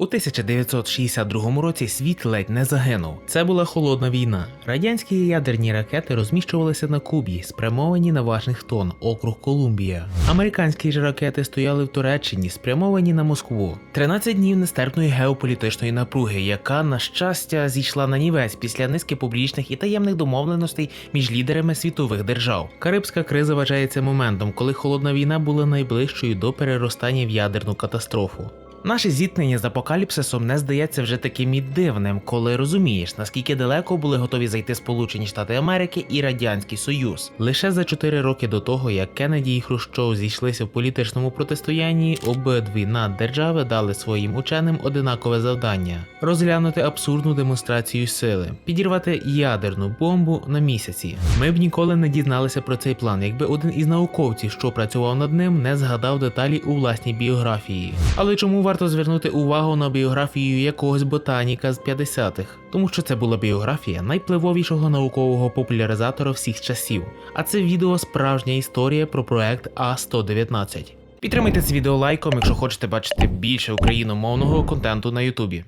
У 1962 році світ ледь не загинув. Це була холодна війна. Радянські ядерні ракети розміщувалися на Кубі, спрямовані на Вашингтон, округ Колумбія. Американські ж ракети стояли в Туреччині, спрямовані на Москву. 13 днів нестерпної геополітичної напруги, яка, на щастя, зійшла на нівець після низки публічних і таємних домовленостей між лідерами світових держав. Карибська криза вважається моментом, коли холодна війна була найближчою до переростання в ядерну катастрофу. Наше зіткнення з апокаліпсисом не здається вже таким і дивним, коли розумієш, наскільки далеко були готові зайти Сполучені Штати Америки і Радянський Союз. Лише за 4 роки до того, як Кеннеді і Хрущов зійшлися в політичному протистоянні, обидві наддержави дали своїм ученим одинакове завдання розглянути абсурдну демонстрацію сили, підірвати ядерну бомбу на місяці. Ми б ніколи не дізналися про цей план, якби один із науковців, що працював над ним, не згадав деталі у власній біографії. Але чому варто звернути увагу на біографію якогось ботаніка з 50-х? Тому що це була біографія найпливовішого наукового популяризатора всіх часів. А це відео справжня історія про проект А119. Підтримайте це відео лайком, якщо хочете бачити більше україномовного контенту на Ютубі.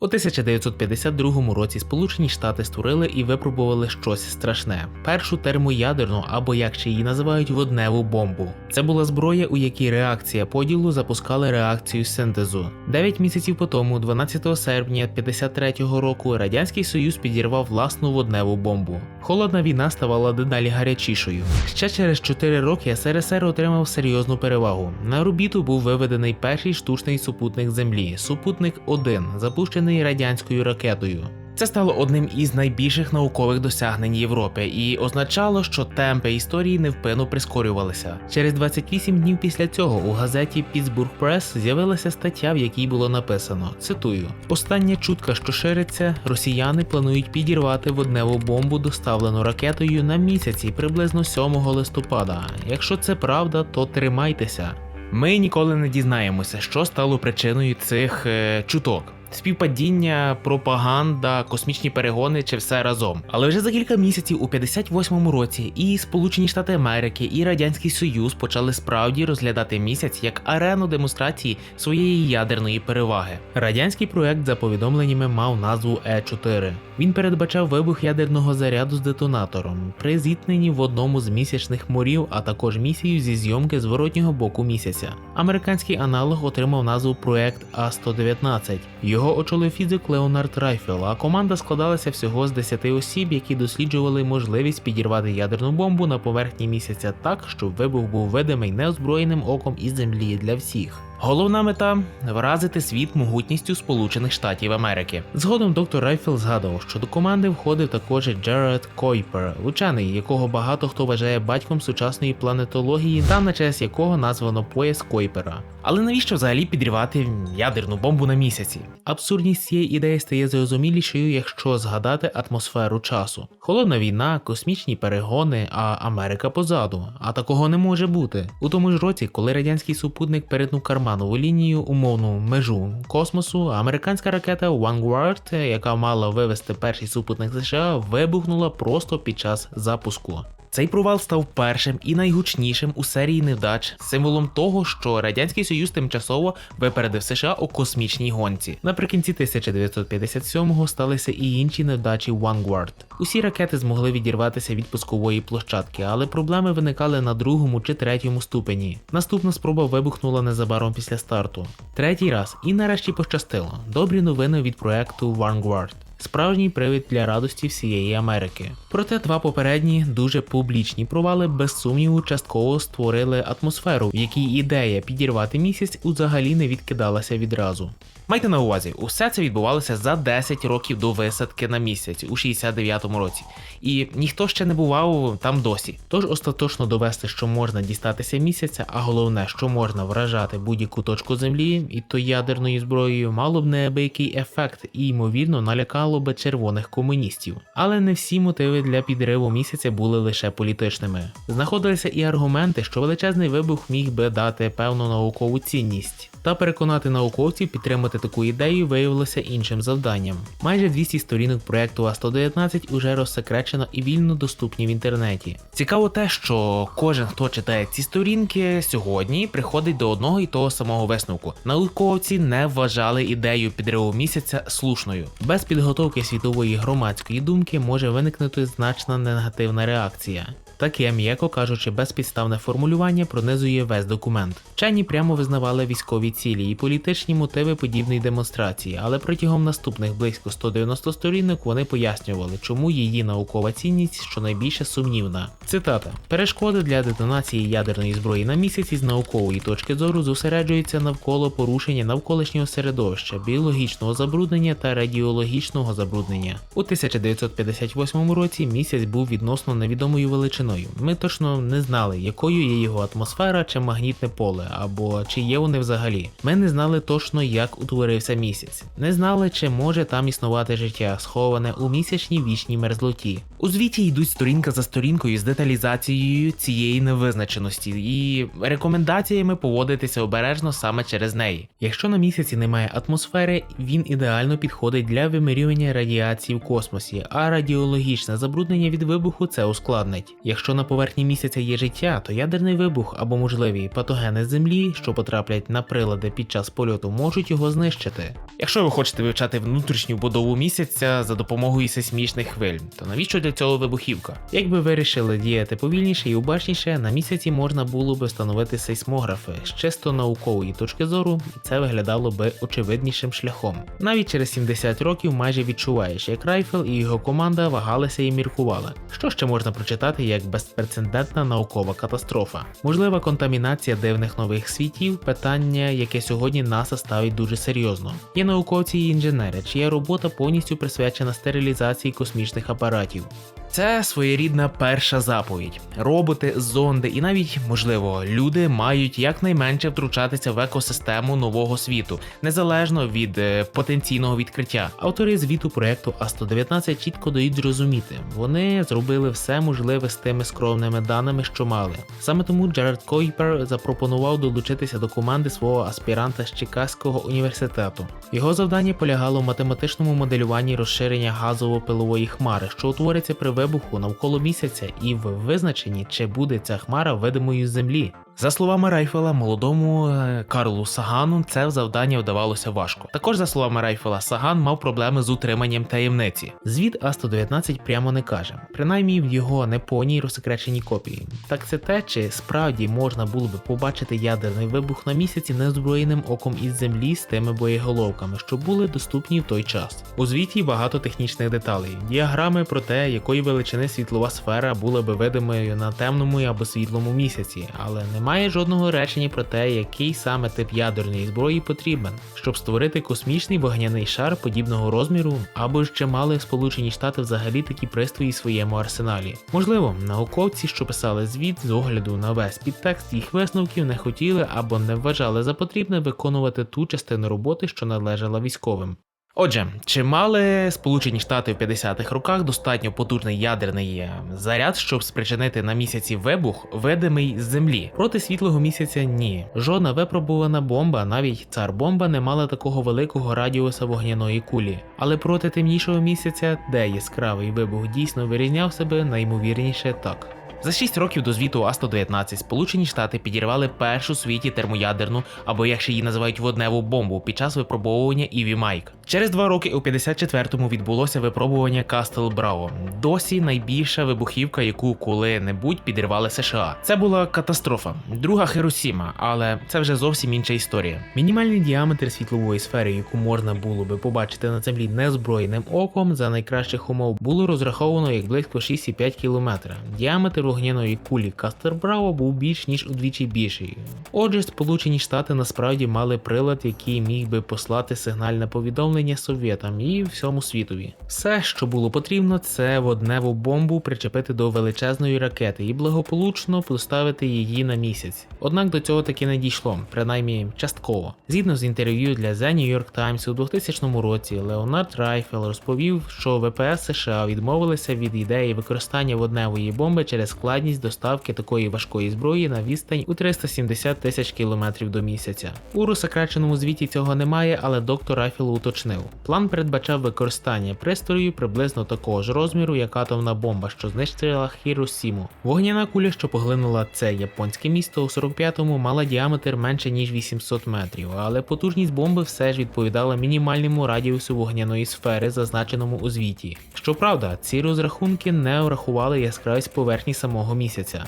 У 1952 році Сполучені Штати створили і випробували щось страшне: першу термоядерну, або як ще її називають, водневу бомбу. Це була зброя, у якій реакція поділу запускали реакцію синтезу. Дев'ять місяців по тому, 12 серпня 53-го року, радянський союз підірвав власну водневу бомбу. Холодна війна ставала дедалі гарячішою. Ще через 4 роки СРСР отримав серйозну перевагу. На орбіту був виведений перший штучний супутник Землі супутник 1 запущений радянською ракетою. Це стало одним із найбільших наукових досягнень Європи і означало, що темпи історії невпинно прискорювалися. Через 28 днів після цього у газеті Pittsburgh Press з'явилася стаття, в якій було написано: цитую: Остання чутка, що шириться, росіяни планують підірвати водневу бомбу, доставлену ракетою на місяці приблизно 7 листопада. Якщо це правда, то тримайтеся. Ми ніколи не дізнаємося, що стало причиною цих е, чуток. Співпадіння, пропаганда, космічні перегони чи все разом. Але вже за кілька місяців у 58-му році і Сполучені Штати Америки, і Радянський Союз почали справді розглядати місяць як арену демонстрації своєї ядерної переваги. Радянський проект, за повідомленнями, мав назву Е4. Він передбачав вибух ядерного заряду з детонатором при зіткненні в одному з місячних морів, а також місію зі зйомки зворотнього боку місяця. Американський аналог отримав назву проект А119. Його очолив фізик Леонард Райфел, а команда складалася всього з 10 осіб, які досліджували можливість підірвати ядерну бомбу на поверхні місяця так, щоб вибух був видимий неозброєним оком із землі для всіх. Головна мета вразити світ могутністю Сполучених Штатів Америки. Згодом доктор Райфел згадував, що до команди входив також Джеред Койпер, учений, якого багато хто вважає батьком сучасної планетології, та на честь якого названо пояс Койпера. Але навіщо взагалі підривати ядерну бомбу на місяці? Абсурдність цієї ідеї стає зрозумілішою, якщо згадати атмосферу часу. Холодна війна, космічні перегони, а Америка позаду. А такого не може бути. У тому ж році, коли радянський супутник перетнув карманову лінію, умовну межу космосу, американська ракета Vanguard, яка мала вивести перший супутник США, вибухнула просто під час запуску. Цей провал став першим і найгучнішим у серії невдач, символом того, що радянський союз тимчасово випередив США у космічній гонці. Наприкінці 1957-го сталися і інші невдачі Vanguard. Усі ракети змогли відірватися від пускової площадки, але проблеми виникали на другому чи третьому ступені. Наступна спроба вибухнула незабаром після старту. Третій раз і нарешті пощастило. Добрі новини від проекту Vanguard. Справжній привід для радості всієї Америки. Проте два попередні дуже публічні провали без сумніву частково створили атмосферу, в якій ідея підірвати місяць взагалі не відкидалася відразу. Майте на увазі, усе це відбувалося за 10 років до висадки на місяць у 69-му році, і ніхто ще не бував там досі. Тож остаточно довести, що можна дістатися місяця, а головне, що можна вражати будь-яку точку землі, і то ядерною зброєю, мало б неабиякий ефект і ймовірно налякало би червоних комуністів. Але не всі мотиви для підриву місяця були лише політичними. Знаходилися і аргументи, що величезний вибух міг би дати певну наукову цінність. Та переконати науковців підтримати таку ідею виявилося іншим завданням. Майже 200 сторінок проекту А119 уже розсекречено і вільно доступні в інтернеті. Цікаво те, що кожен, хто читає ці сторінки, сьогодні приходить до одного і того самого висновку. Науковці не вважали ідею підриву місяця слушною. Без підготовки світової громадської думки може виникнути значна негативна реакція. Таке, м'яко кажучи, безпідставне формулювання пронизує весь документ. Вчені прямо визнавали військові цілі і політичні мотиви подібної демонстрації, але протягом наступних близько 190 сторінок вони пояснювали, чому її наукова цінність щонайбільше сумнівна. Цитата: перешкоди для детонації ядерної зброї на місяці з наукової точки зору зосереджуються навколо порушення навколишнього середовища, біологічного забруднення та радіологічного забруднення. У 1958 році місяць був відносно невідомою величиною. Ми точно не знали, якою є його атмосфера чи магнітне поле, або чи є вони взагалі. Ми не знали точно, як утворився місяць, не знали, чи може там існувати життя, сховане у місячній вічній мерзлоті. У звіті йдуть сторінка за сторінкою з деталізацією цієї невизначеності і рекомендаціями поводитися обережно саме через неї. Якщо на місяці немає атмосфери, він ідеально підходить для вимірювання радіації в космосі, а радіологічне забруднення від вибуху це ускладнить. Якщо на поверхні місяця є життя, то ядерний вибух або можливі патогени землі, що потраплять на прилади під час польоту, можуть його знищити. Якщо ви хочете вивчати внутрішню будову місяця за допомогою сейсмічних хвиль, то навіщо для цього вибухівка? Якби вирішили діяти повільніше і обачніше, на місяці можна було би встановити сейсмографи з чисто наукової точки зору, і це виглядало би очевиднішим шляхом. Навіть через 70 років майже відчуваєш, як Райфел і його команда вагалися і міркували. Що ще можна прочитати як безпрецедентна наукова катастрофа? Можлива контамінація дивних нових світів, питання, яке сьогодні НАСА ставить дуже серйозно. Є науковці і інженери, чия робота повністю присвячена стерилізації космічних апаратів. Це своєрідна перша заповідь. Роботи, зонди і навіть, можливо, люди мають якнайменше втручатися в екосистему нового світу, незалежно від е, потенційного відкриття. Автори звіту проекту А119 чітко дають зрозуміти, вони зробили все можливе з тими скромними даними, що мали. Саме тому Джерард Койпер запропонував долучитися до команди свого аспіранта з Чикаського університету. Його завдання полягало в математичному моделюванні розширення газово-пилової хмари, що утвориться при вибуху навколо місяця, і в визначенні, чи буде ця хмара видимою землі. За словами Райфела, молодому е, Карлу Сагану це завдання вдавалося важко. Також, за словами Райфела, Саган мав проблеми з утриманням таємниці. Звіт А119 прямо не каже, принаймні в його неповній розсекреченій копії. Так це те, чи справді можна було би побачити ядерний вибух на місяці незброєним оком із землі з тими боєголовками, що були доступні в той час. У звіті багато технічних деталей, діаграми про те, якої величини світлова сфера була би видимою на темному або світлому місяці, але немає немає жодного речення про те, який саме тип ядерної зброї потрібен, щоб створити космічний вогняний шар подібного розміру, або ж чи мали Сполучені Штати взагалі такі пристрої в своєму арсеналі. Можливо, науковці, що писали звіт з огляду на весь підтекст їх висновків, не хотіли або не вважали за потрібне виконувати ту частину роботи, що належала військовим. Отже, чи мали Сполучені Штати в 50-х роках достатньо потужний ядерний е, заряд, щоб спричинити на місяці вибух, видимий з землі? Проти світлого місяця ні. Жодна випробувана бомба, навіть цар бомба, не мала такого великого радіуса вогняної кулі. Але проти темнішого місяця, де яскравий вибух дійсно вирізняв себе, найімовірніше так. За 6 років до звіту А119 Сполучені Штати підірвали першу світі термоядерну, або як ще її називають водневу бомбу під час випробовування Іві Майк. Через два роки у 54-му відбулося випробування Кастел Браво. Досі найбільша вибухівка, яку коли-небудь підірвали США. Це була катастрофа, друга Хиросіма, але це вже зовсім інша історія. Мінімальний діаметр світлової сфери, яку можна було би побачити на землі незброєним оком, за найкращих умов було розраховано як близько 6,5 км. Діаметр вогняної кулі Кастер Браво був більш ніж удвічі більший. Отже, Сполучені Штати насправді мали прилад, який міг би послати сигнальне повідомлення совєтам і всьому світові. Все, що було потрібно, це водневу бомбу причепити до величезної ракети і благополучно поставити її на місяць. Однак до цього таки не дійшло, принаймні частково. Згідно з інтерв'ю для The New York Times у 2000 році, Леонард Райфел розповів, що ВПС США відмовилися від ідеї використання водневої бомби через складність доставки такої важкої зброї на відстань у 370 тисяч кілометрів до місяця. У розсекреченому звіті цього немає, але доктор Райфел уточнив. План передбачав використання пристрою приблизно такого ж розміру, як атомна бомба, що знищила Хіросіму. Вогняна куля, що поглинула це японське місто у 45-му, мала діаметр менше ніж 800 метрів, але потужність бомби все ж відповідала мінімальному радіусу вогняної сфери, зазначеному у звіті. Щоправда, ці розрахунки не врахували яскравість поверхні самого місяця.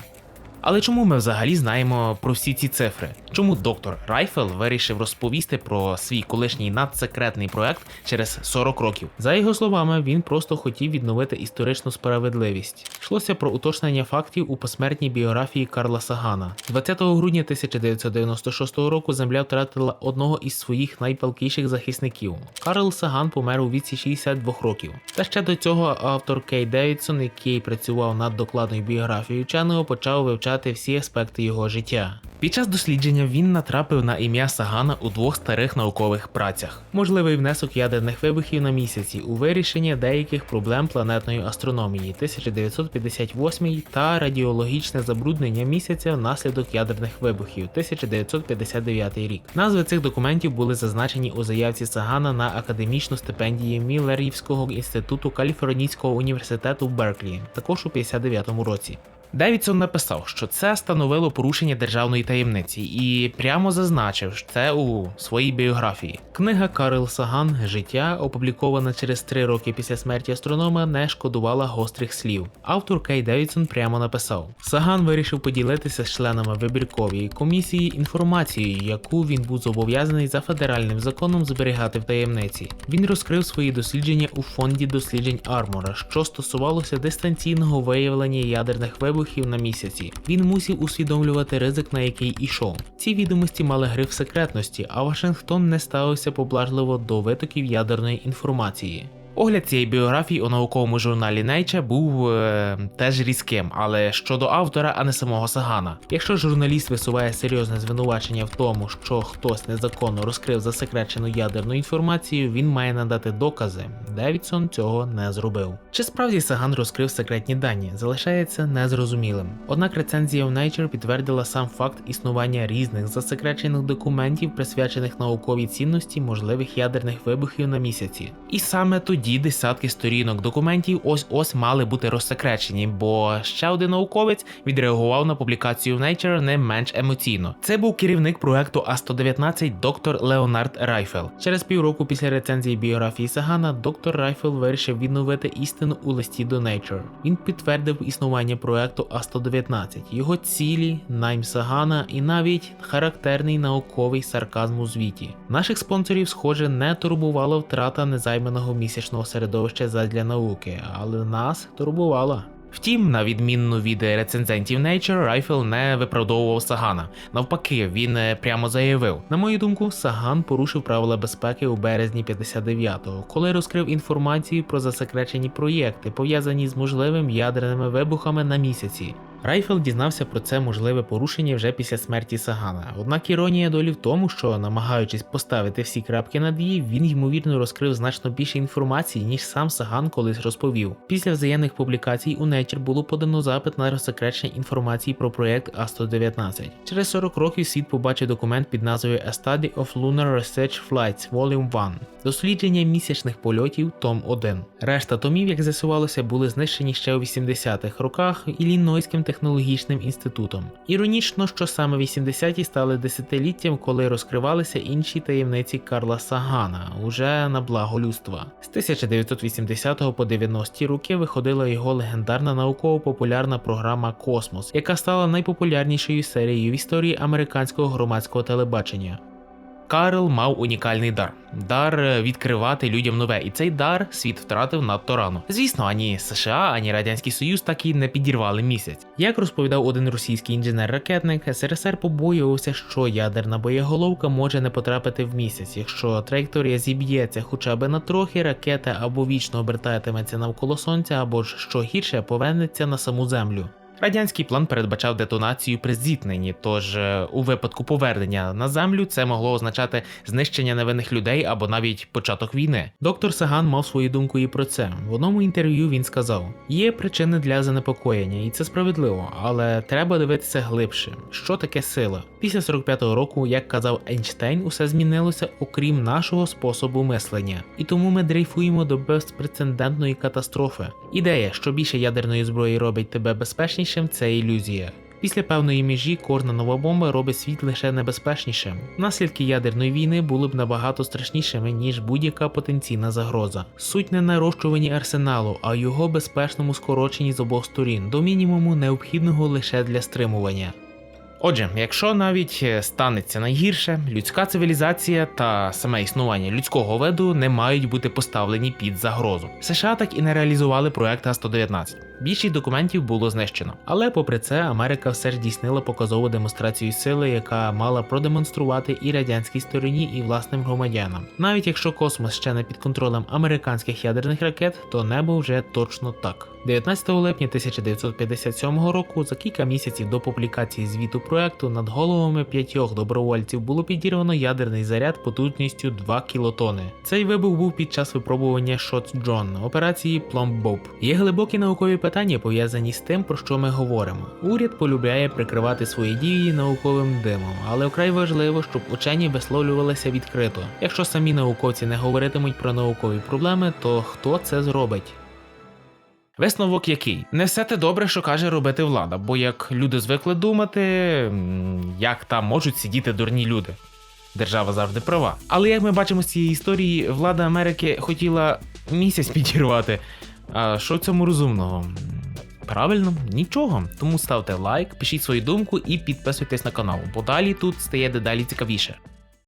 Але чому ми взагалі знаємо про всі ці цифри? Чому доктор Райфел вирішив розповісти про свій колишній надсекретний проект через 40 років? За його словами, він просто хотів відновити історичну справедливість. Йшлося про уточнення фактів у посмертній біографії Карла Сагана. 20 грудня 1996 року земля втратила одного із своїх найпалкіших захисників. Карл Саган помер у віці 62 років. Та ще до цього автор Кей Девідсон, який працював над докладною біографією вченого, почав вивчати всі аспекти його життя. Під час дослідження він натрапив на ім'я Сагана у двох старих наукових працях: можливий внесок ядерних вибухів на місяці у вирішення деяких проблем планетної астрономії 1958 та радіологічне забруднення місяця внаслідок ядерних вибухів 1959 рік. Назви цих документів були зазначені у заявці Сагана на академічну стипендію Міллерівського інституту Каліфорнійського університету в Берклі, також у 59 році. Девідсон написав, що це становило порушення державної таємниці і прямо зазначив це у своїй біографії. Книга Карл Саган Життя, опублікована через три роки після смерті астронома, не шкодувала гострих слів. Автор Кей Девідсон прямо написав: Саган вирішив поділитися з членами вибіркової комісії інформацією, яку він був зобов'язаний за федеральним законом зберігати в таємниці. Він розкрив свої дослідження у фонді досліджень Армора, що стосувалося дистанційного виявлення ядерних вибухів на місяці. Він мусів усвідомлювати ризик, на який ішов. Ці відомості мали гриф секретності, а Вашингтон не ставився поблажливо до витоків ядерної інформації. Огляд цієї біографії у науковому журналі Nature був е, теж різким, але щодо автора, а не самого Сагана. Якщо журналіст висуває серйозне звинувачення в тому, що хтось незаконно розкрив засекречену ядерну інформацію, він має надати докази. Девідсон цього не зробив. Чи справді Саган розкрив секретні дані, залишається незрозумілим. Однак рецензія в Nature підтвердила сам факт існування різних засекречених документів, присвячених науковій цінності можливих ядерних вибухів на місяці. І саме тоді десятки сторінок документів ось ось мали бути розсекречені, бо ще один науковець відреагував на публікацію в Nature не менш емоційно. Це був керівник проекту А119 доктор Леонард Райфел. Через півроку після рецензії біографії Сагана доктор Райфел вирішив відновити істину у листі до Nature. Він підтвердив існування проекту А119, його цілі, найм Сагана і навіть характерний науковий сарказм у звіті. Наших спонсорів, схоже, не турбувала втрата незайманого місячного середовища задля науки, але нас турбувала. Втім, на відмінно від рецензентів Nature, Райфел не виправдовував Сагана. Навпаки, він е, прямо заявив: на мою думку, Саган порушив правила безпеки у березні 59-го, коли розкрив інформацію про засекречені проєкти, пов'язані з можливим ядерними вибухами на місяці. Райфел дізнався про це можливе порушення вже після смерті Сагана. Однак іронія долі в тому, що, намагаючись поставити всі крапки над «і», він ймовірно розкрив значно більше інформації, ніж сам Саган колись розповів. Після взаємних публікацій у Nature було подано запит на розсекречення інформації про проєкт А119. Через 40 років світ побачив документ під назвою A Study of Lunar Research Flights Volume 1. Дослідження місячних польотів Том 1. Решта томів, як з'ясувалося, були знищені ще у 80-х роках Іллінойським технологічним інститутом. Іронічно, що саме 80-ті стали десятиліттям, коли розкривалися інші таємниці Карла Сагана, уже на благо людства. З 1980 по 90-ті роки виходила його легендарна науково-популярна програма Космос, яка стала найпопулярнішою серією в історії американського громадського телебачення. Карл мав унікальний дар дар е, відкривати людям нове, і цей дар світ втратив надто рано. Звісно, ані США, ані Радянський Союз так і не підірвали місяць. Як розповідав один російський інженер-ракетник, СРСР побоювався, що ядерна боєголовка може не потрапити в місяць, якщо траєкторія зіб'ється хоча б на трохи, ракета або вічно обертатиметься навколо сонця, або ж що гірше повернеться на саму землю. Радянський план передбачав детонацію при зіткненні, тож е, у випадку повернення на землю це могло означати знищення невинних людей або навіть початок війни. Доктор Саган мав свою думку і про це. В одному інтерв'ю він сказав: є причини для занепокоєння, і це справедливо, але треба дивитися глибше, що таке сила. Після 45-го року, як казав Ейнштейн, усе змінилося окрім нашого способу мислення, і тому ми дрейфуємо до безпрецедентної катастрофи. Ідея, що більше ядерної зброї робить тебе безпечнішим, це ілюзія. Після певної межі кожна нова бомба робить світ лише небезпечнішим. Наслідки ядерної війни були б набагато страшнішими, ніж будь-яка потенційна загроза. Суть не нарощуванні арсеналу, а його безпечному скороченні з обох сторін до мінімуму необхідного лише для стримування. Отже, якщо навіть е, станеться найгірше, людська цивілізація та саме існування людського виду не мають бути поставлені під загрозу. США так і не реалізували проект А-119. Більшість документів було знищено. Але попри це, Америка все ж здійснила показову демонстрацію сили, яка мала продемонструвати і радянській стороні, і власним громадянам. Навіть якщо космос ще не під контролем американських ядерних ракет, то небо вже точно так. 19 липня 1957 року, за кілька місяців до публікації звіту проекту, над головами п'ятьох добровольців було підірвано ядерний заряд потужністю 2 кілотони. Цей вибух був під час випробування Shot John операції Bob. Є глибокі наукові питання пов'язані з тим, про що ми говоримо. Уряд полюбляє прикривати свої дії науковим димом, але вкрай важливо, щоб учені висловлювалися відкрито. Якщо самі науковці не говоритимуть про наукові проблеми, то хто це зробить? Висновок який? Не все те добре, що каже робити влада, бо як люди звикли думати, як там можуть сидіти дурні люди. Держава завжди права. Але як ми бачимо з цієї історії, влада Америки хотіла місяць підірвати. А що в цьому розумного? Правильно, нічого. Тому ставте лайк, пишіть свою думку і підписуйтесь на канал, бо далі тут стає дедалі цікавіше.